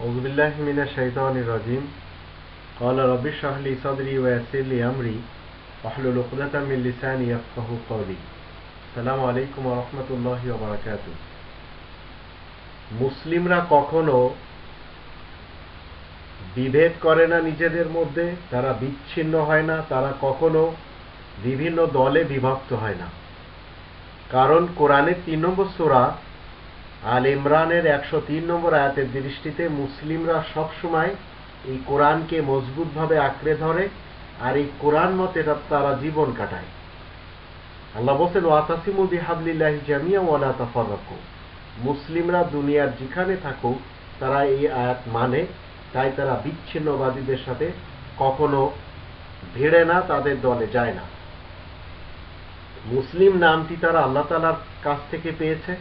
أعوذ بالله من الشيطان الرجيم قال رب اشرح لي صدري ويسر لي أمري واحلل عقدة من لساني يفقه قولي السلام عليكم ورحمة الله وبركاته মুসলিমরা কখনো বিভেদ করে না নিজেদের মধ্যে তারা বিচ্ছিন্ন হয় না তারা কখনো বিভিন্ন দলে বিভক্ত হয় না কারণ কোরআনের তিন নম্বর সোরা আল ইমরানের একশো তিন নম্বর আয়াতের দৃষ্টিতে মুসলিমরা সবসময় এই কোরআনকে মজবুতভাবে আঁকড়ে ধরে আর এই কোরআন মতে তারা জীবন কাটায়। আল্লাহ বলছেন ওয়াতাসিমু বিহাবলিল্লাহ জামিয়া ওয়ালা তাফাররাকু। মুসলিমরা দুনিয়ার যেখানে থাকুক, তারা এই আয়াত মানে তাই তারা বিচ্ছিন্নবাদীদের সাথে কখনো ভিড়ে না, তাদের দলে যায় না। মুসলিম নামটি তারা আল্লাহ তালার কাছ থেকে পেয়েছে।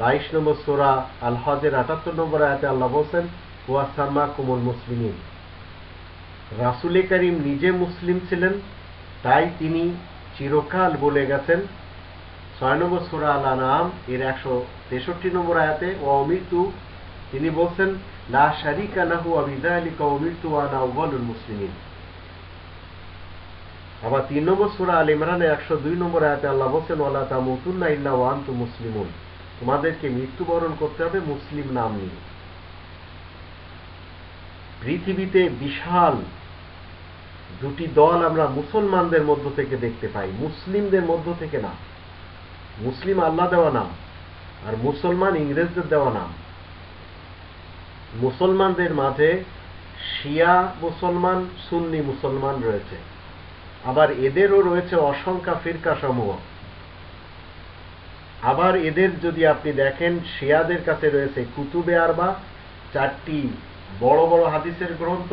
বাইশ নম্বর সোরা আল হজের আটাত্তর নম্বর আয়াতে আল্লাহ বলছেন ওয়াসাম্মা কুমুল মুসলিমিন। রাসুলে করিম নিজে মুসলিম ছিলেন, তাই তিনি চিরকাল বলে গেছেন। ছয় নম্বর সোরা আল আনাম এর একশো তেষট্টি নম্বর আয়াতে ও অমৃত্যু তিনি বলছেন, লা শারিকা লাহু আবিদালিকা অমৃত্যু আনা উবলুল মুসলিমিন। আবার তিন নম্বর সোরা আল ইমরানের একশো দুই নম্বর আয়াতে আল্লাহ বলছেন, ওয়ালা তামুতুন্না ইল্লা ওয়ান তু মুসলিমুন। তোমাদেরকে মৃত্যুবরণ করতে হবে মুসলিম নাম নিয়ে। পৃথিবীতে বিশাল দুটি দল আমরা মুসলমানদের মধ্য থেকে দেখতে পাই, মুসলিমদের মধ্য থেকে না। মুসলিম আল্লাহ দেওয়া নাম আর মুসলমান ইংরেজদের দেওয়া নাম। মুসলমানদের মাঝে শিয়া মুসলমান, সুন্নি মুসলমান রয়েছে। আবার এদেরও রয়েছে অসংখ্য ফিরকা সমূহ আবার এদের যদি আপনি দেখেন, শিয়াদের কাছে রয়েছে কুতুবে আরবা, চারটি বড় বড় হাদিসের গ্রন্থ,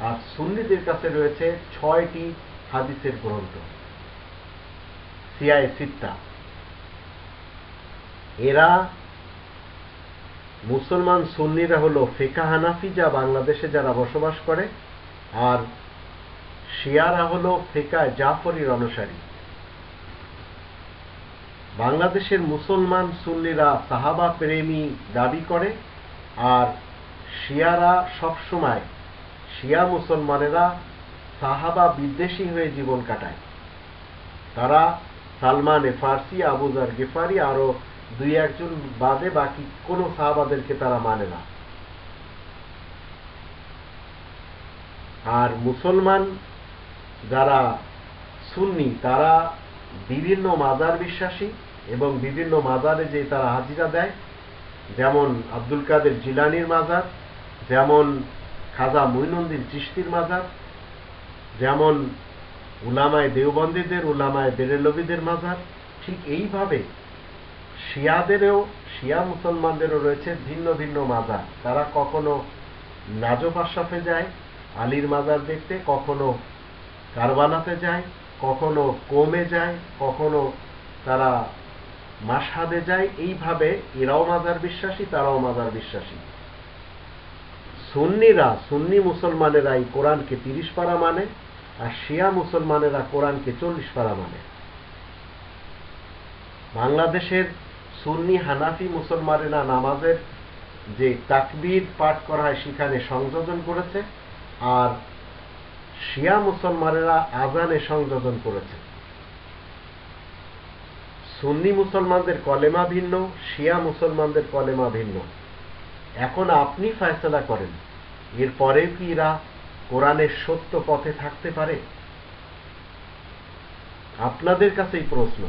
আর সুন্নিদের কাছে রয়েছে ছয়টি হাদিসের গ্রন্থ। সিয়াই সিত্তা। এরা মুসলমান সুন্নিরা হলো ফেকা হানাফি, যা বাংলাদেশে যারা বসবাস করে, আর শিয়ারা হলো ফেকা জাফরির অনুসারী। বাংলাদেশের মুসলমান সুন্নিরা সাহাবা প্রেমী দাবি করে, আর শিয়ারা সবসময় শিয়া মুসলমানেরা সাহাবা বিদ্বেষী হয়ে জীবন কাটায়। তারা সালমান ফার্সি আবুজার গেফারি, আরও দুই একজন বাদে বাকি কোনো সাহাবাদেরকে তারা মানে না। আর মুসলমান যারা সুন্নি, তারা বিভিন্ন মাজার বিশ্বাসী এবং বিভিন্ন মাজারে যে তারা হাজিরা দেয়, যেমন আব্দুল কাদের জিলানির মাজার, যেমন খাজা মৈনন্দির চিস্তির মাজার, যেমন উলামায় দেওবন্দীদের, উলামায় বেরেলবিদের মাজার। ঠিক এইভাবে শিয়াদেরও, শিয়া মুসলমানদেরও রয়েছে ভিন্ন ভিন্ন মাজার। তারা কখনো নাজফ আশরাফে যায়, আলীর মাজার দেখতে, কখনো কারবালাতে যায়, কখনো কোমে যায়, কখনো তারা মাসাদে যায় এইভাবে এরাও মাজার বিশ্বাসী, তারাও মাজার বিশ্বাসী। সুন্নিরা, সুন্নি মুসলমানেরা এই কোরআনকে তিরিশ পারা মানে আর শিয়া মুসলমানেরা কোরআনকে চল্লিশ পারা মানে। বাংলাদেশের সুন্নি হানাফি মুসলমানেরা নামাজের যে তাকবীর পাঠ করা হয়, সেখানে সংযোজন করেছে, আর শিয়া মুসলমানেরা আজানে সংযোজন করেছে। সুন্নি মুসলমানদের কলেমা ভিন্ন, শিয়া মুসলমানদের কলেমা ভিন্ন। এখন আপনি ফয়সলা করেন। এরপরে কি এরা কোরআনের সত্য পথে থাকতে পারে? আপনাদের কাছেই প্রশ্ন।